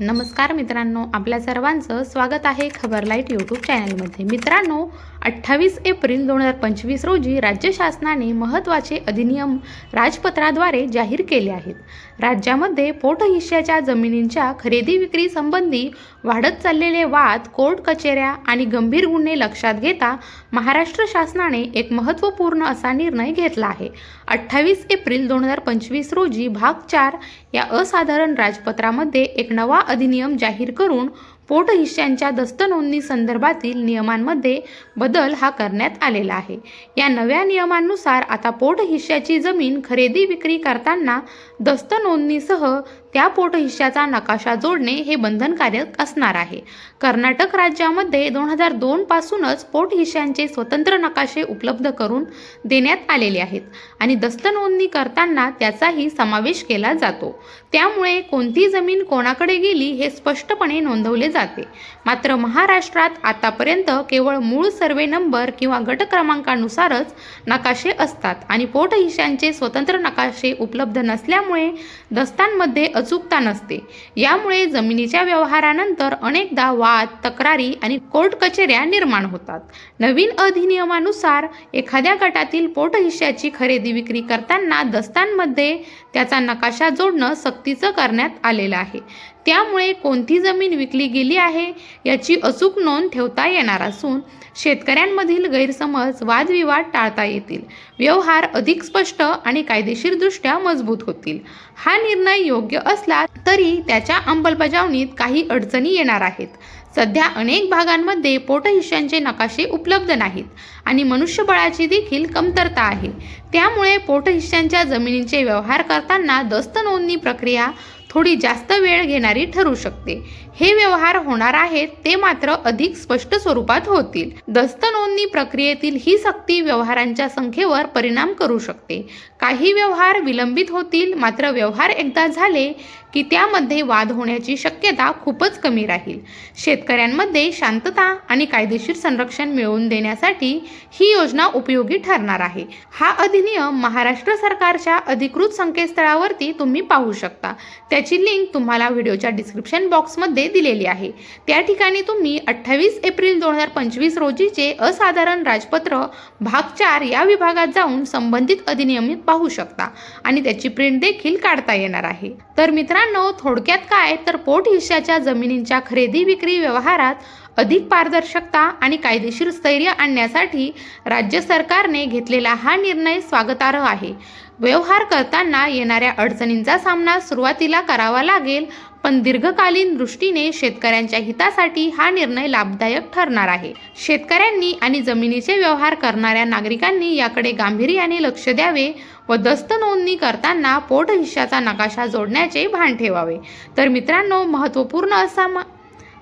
नमस्कार मित्रांनो आपल्या सर्वांचं स्वागत आहे खबर लाइट यूट्यूब चॅनलमध्ये. मित्रांनो अठ्ठावीस एप्रिल दोन हजार पंचवीस रोजी राज्य शासनाने महत्त्वाचे अधिनियम राजपत्राद्वारे जाहीर केले आहेत. राज्यामध्ये पोटहिश्याच्या जमिनींच्या खरेदी विक्री संबंधी वाढत चाललेले वाद कोर्ट कचेऱ्या आणि गंभीर गुन्हे लक्षात घेता महाराष्ट्र शासनाने एक महत्त्वपूर्ण असा निर्णय घेतला आहे. अठ्ठावीस एप्रिल दोन हजार पंचवीस रोजी भाग चार या असाधारण राजपत्रामध्ये एक नवा अधिनियम जाहीर करून पोटहिश्यांच्या दस्तनोंदणी संदर्भातील नियमांमध्ये बदल हा करण्यात आलेला आहे. या नव्या नियमांनुसार आता पोटहिश्याची जमीन खरेदी विक्री करताना दस्तनोंदणीसह त्या पोटहिश्याचा नकाशा जोडणे हे बंधनकारक असणार आहे. कर्नाटक राज्यामध्ये दोन हजार दोनपासूनच पोटहिश्यांचे स्वतंत्र नकाशे उपलब्ध करून देण्यात आलेले आहेत आणि दस्तनोंदणी करताना त्याचाही समावेश केला जातो. त्यामुळे कोणती जमीन कोणाकडे गेली हे स्पष्टपणे नोंदवले जाते. मात्र महाराष्ट्रात आतापर्यंत केवळ मूळ सर्वे नंबर किंवा गट क्रमांकानुसारच नकाशे असतात आणि पोटहिशांचे स्वतंत्र नकाशे उपलब्ध नसल्यामुळे दस्तांमध्ये अचूकता नसते. यामुळे जमिनीच्या व्यवहारानंतर अनेकदा वाद तक्रारी आणि कोर्ट कचेऱ्या निर्माण होतात. नवीन अधिनियमानुसार एखाद्या गटातील पोटहिश्याची खरेदी विक्री करताना दस्तांमध्ये त्याचा नकाशा जोडणं सक्तीचं करण्यात आलेलं आहे. त्यामुळे कोणती जमीन विकली गेली आहे याची अचूक नोंद ठेवता येणार असून शेतकऱ्यांमधील गैरसमज वादविवाद टाळता येतील. व्यवहार अधिक स्पष्ट आणि कायदेशीरदृष्ट्या मजबूत होतील. हा निर्णय योग्य असला तरी त्याच्या अंमलबजावणीत काही अडचणी येणार आहेत. सध्या अनेक भागांमध्ये पोटहिश्यांचे नकाशे उपलब्ध नाहीत आणि मनुष्यबळाची देखील कमतरता आहे. त्यामुळे पोटहिश्यांच्या जमिनींचे व्यवहार करताना दस्त नोंदणी प्रक्रिया थोडी जास्त वेळ घेणारी ठरू शकते. हे व्यवहार होणार आहेत ते मात्र अधिक स्पष्ट स्वरूपात होतील. दस्त नोंदणी प्रक्रियेतील ही सक्ती व्यवहारांच्या संख्येवर परिणाम करू शकते. काही व्यवहार विलंबित होतील मात्र व्यवहार एकदा झाले की त्यामध्ये वाद होण्याची शक्यता खूपच कमी राहील. शेतकऱ्यांमध्ये शांतता आणि कायदेशीर संरक्षण मिळवून देण्यासाठी ही योजना उपयोगी ठरणार आहे. हा अधिनियम महाराष्ट्र सरकारच्या अधिकृत संकेतस्थळावरती तुम्ही पाहू शकता. त्याची लिंक तुम्हाला व्हिडिओच्या डिस्क्रिप्शन बॉक्समध्ये दिलेली आहे. त्या ठिकाणी तुम्ही अठ्ठावीस एप्रिल दोन हजार पंचवीस रोजीचे असाधारण राजपत्र भाग चार या विभागात जाऊन संबंधित अधिनियमित पाहू शकता आणि त्याची प्रिंट देखील काढता येणार आहे. तर मित्रांनो थोडक्यात काय? तर पोट हिश्श्याच्या जमिनींच्या खरेदी विक्री व्यवहारात अधिक पारदर्शकता आणि कायदेशीर स्थैर्य आणण्यासाठी राज्य सरकारने घेतलेला हा निर्णय स्वागतार्ह आहे. व्यवहार करताना येणाऱ्या अडचणींचा सामना सुरुवातीला करावा लागेल पण दीर्घकालीन दृष्टीने शेतकऱ्यांच्या हितासाठी हा निर्णय लाभदायक ठरणार आहे. शेतकऱ्यांनी आणि जमिनीचे व्यवहार करणाऱ्या नागरिकांनी याकडे गांभीर्याने लक्ष द्यावे व दस्त नोंदणी करताना पोट हिश्शाचा नकाशा जोडण्याचे भान ठेवावे. तर मित्रांनो महत्त्वपूर्ण असा